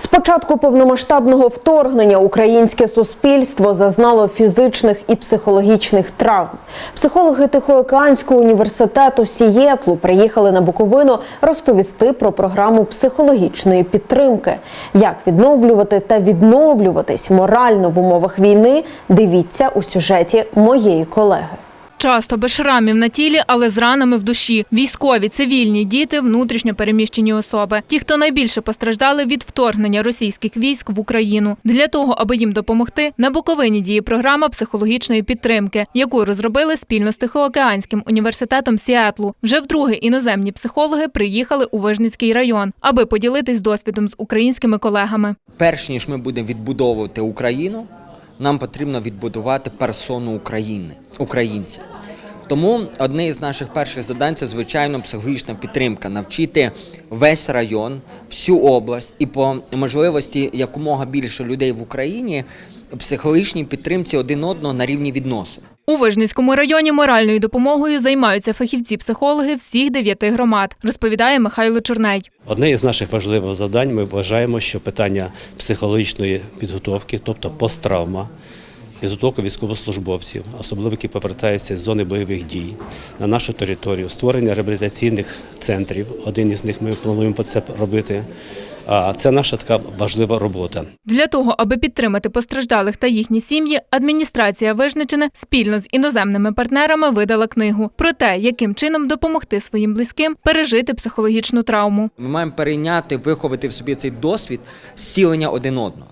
З початку повномасштабного вторгнення українське суспільство зазнало фізичних і психологічних травм. Психологи Тихоокеанського університету Сієтлу приїхали на Буковину розповісти про програму психологічної підтримки. Як відновлювати та відновлюватись морально в умовах війни, дивіться у сюжеті моєї колеги. Часто без шрамів на тілі, але з ранами в душі. Військові, цивільні, діти, внутрішньо переміщені особи. Ті, хто найбільше постраждали від вторгнення російських військ в Україну. Для того, аби їм допомогти, на Буковині діє програма психологічної підтримки, яку розробили спільно з Тихоокеанським університетом Сіетлу. Вже вдруге іноземні психологи приїхали у Вижницький район, аби поділитись досвідом з українськими колегами. перш ніж ми будемо відбудовувати Україну, нам потрібно відбудувати персону України, українця. Тому одне із наших перших завдань це звичайно психологічна підтримка, навчити весь район, всю область і по можливості якомога більше людей в Україні психологічній підтримці один одного на рівні відносин. У Вижницькому районі моральною допомогою займаються фахівці-психологи всіх дев'яти громад, розповідає Михайло Чорней. Одне із наших важливих завдань ми вважаємо, що питання психологічної підготовки, тобто посттравма, підготовка військовослужбовців, особливо які повертаються з зони бойових дій на нашу територію, створення реабілітаційних центрів. Один із них ми плануємо по це робити. А це наша така важлива робота. Для того, аби підтримати постраждалих та їхні сім'ї, адміністрація Вижничини спільно з іноземними партнерами видала книгу про те, яким чином допомогти своїм близьким пережити психологічну травму. Ми маємо перейняти, виховати в собі цей досвід зцілення один одного.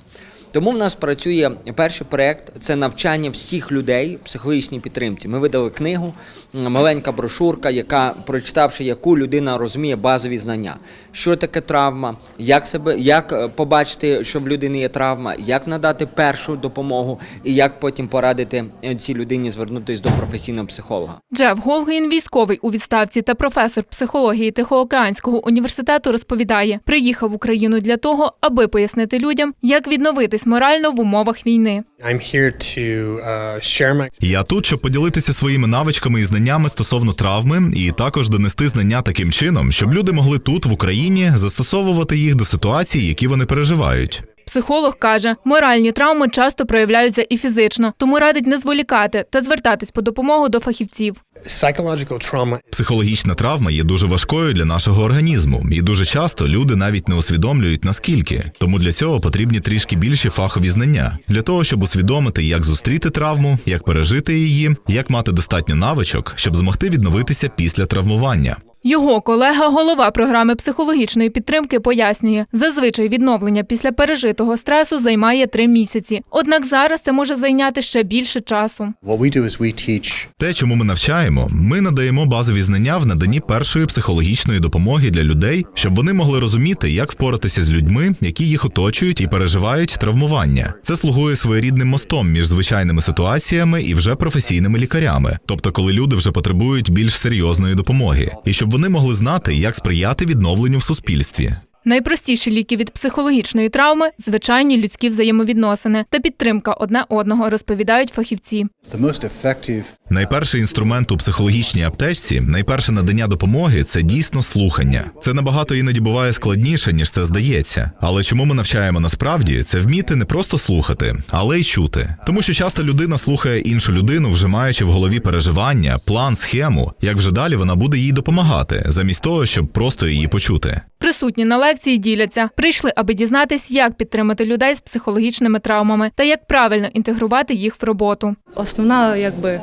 Тому в нас працює перший проект це навчання всіх людей психологічній підтримці. Ми видали книгу, маленька брошурка, яка, прочитавши яку людина розуміє базові знання, що таке травма, як себе, як е, побачити, що в людини є травма, як надати першу допомогу і як потім порадити е, цій людині звернутися до професійного психолога. Джеф Голгін, військовий у відставці та професор психології Тихоокеанського університету, розповідає, приїхав в Україну для того, аби пояснити людям, як відновитись морально в умовах війни. I'm here to uh, share my Я тут, щоб поділитися своїми навичками і знаннями стосовно травми, і також донести знання таким чином, щоб люди могли тут, в Україні, застосовувати їх до ситуацій, які вони переживають. Психолог каже, моральні травми часто проявляються і фізично, тому радить не зволікати та звертатись по допомогу до фахівців. Психологічна травма є дуже важкою для нашого організму, і дуже часто люди навіть не усвідомлюють наскільки. Тому для цього потрібні трішки більші фахові знання для того, щоб усвідомити, як зустріти травму, як пережити її, як мати достатньо навичок, щоб змогти відновитися після травмування. Його колега, голова програми психологічної підтримки, пояснює, зазвичай відновлення після пережитого стресу займає три місяці. Однак зараз це може зайняти ще більше часу. Те, чому ми навчаємо, ми надаємо базові знання в наданні першої психологічної допомоги для людей, щоб вони могли розуміти, як впоратися з людьми, які їх оточують і переживають травмування. Це слугує своєрідним мостом між звичайними ситуаціями і вже професійними лікарями, тобто коли люди вже потребують більш серйозної допомоги, і щоб вони могли знати, як сприяти відновленню в суспільстві. Найпростіші ліки від психологічної травми звичайні людські взаємовідносини та підтримка одне одного, розповідають фахівці. Найперший інструмент у психологічній аптечці, найперше надання допомоги це дійсно слухання. Це набагато іноді буває складніше, ніж це здається. Але чому ми навчаємо насправді, це вміти не просто слухати, але й чути. Тому що часто людина слухає іншу людину, вже маючи в голові переживання, план, схему, як вже далі вона буде їй допомагати, замість того, щоб просто її почути. Присутні на лекції діляться, прийшли, аби дізнатись, як підтримати людей з психологічними травмами та як правильно інтегрувати їх в роботу. Основна, якби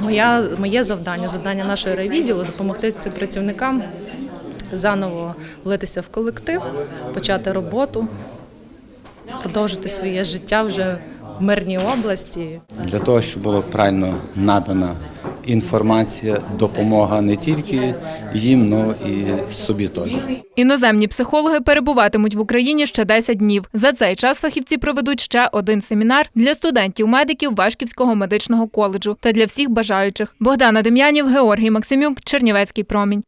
моя, моє завдання, завдання нашої райвідділу допомогти цим працівникам заново влитися в колектив, почати роботу, продовжити своє життя вже в мирній області. для того, щоб була правильно надана інформація, допомога не тільки їм, але і собі теж. Іноземні психологи перебуватимуть в Україні ще 10 днів. За цей час фахівці проведуть ще один семінар для студентів-медиків Вашківського медичного коледжу та для всіх бажаючих. Богдана Дем'янів, Георгій Максимюк, Чернівецький промінь.